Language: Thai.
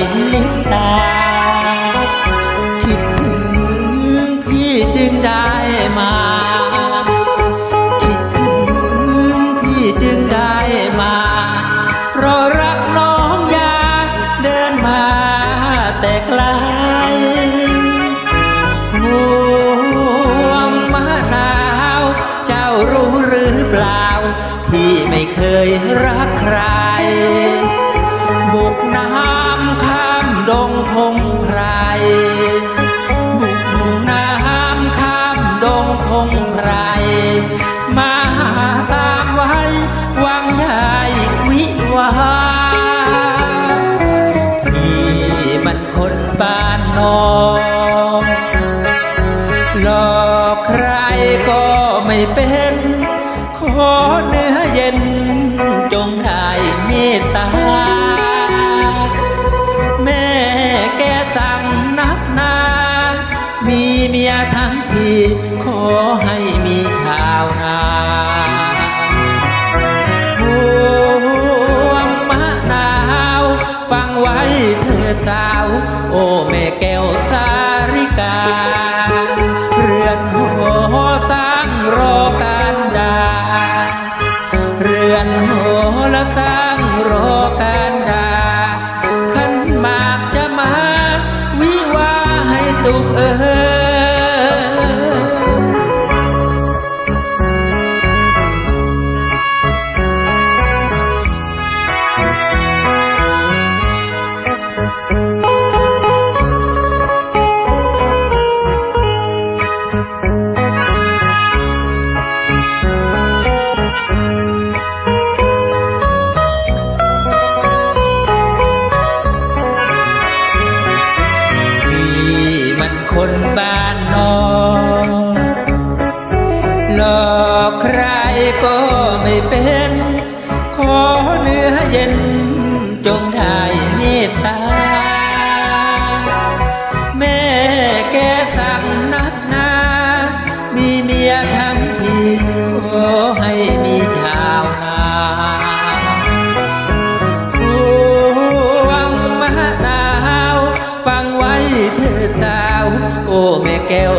อ ไร มาหาตามไว้หวังได้วิวาพี่มันคนบ้านนอกหลอกใครก็ไม่เป็น ขอเนื้อเย็นจงได้เมตตา มียทั้งทีขอให้มีชาวนาห่วงมะนาวฟังไว้เถิดสาว โอ้แม่แก้วสาริกา เรือนหอสร้างรอการดา เรือนหอละสร้างรอการดาขันมากจะมา วิวาให้สุขเออ เป็น ขอเนื้อเย็น จงได้เมตตา แม่แกสั่งนักนา มีเมียทั้งทีขอให้มีชาวนาห่วงมะนาว ฟังไว้เถิดสาว โอ้แม่แก้ว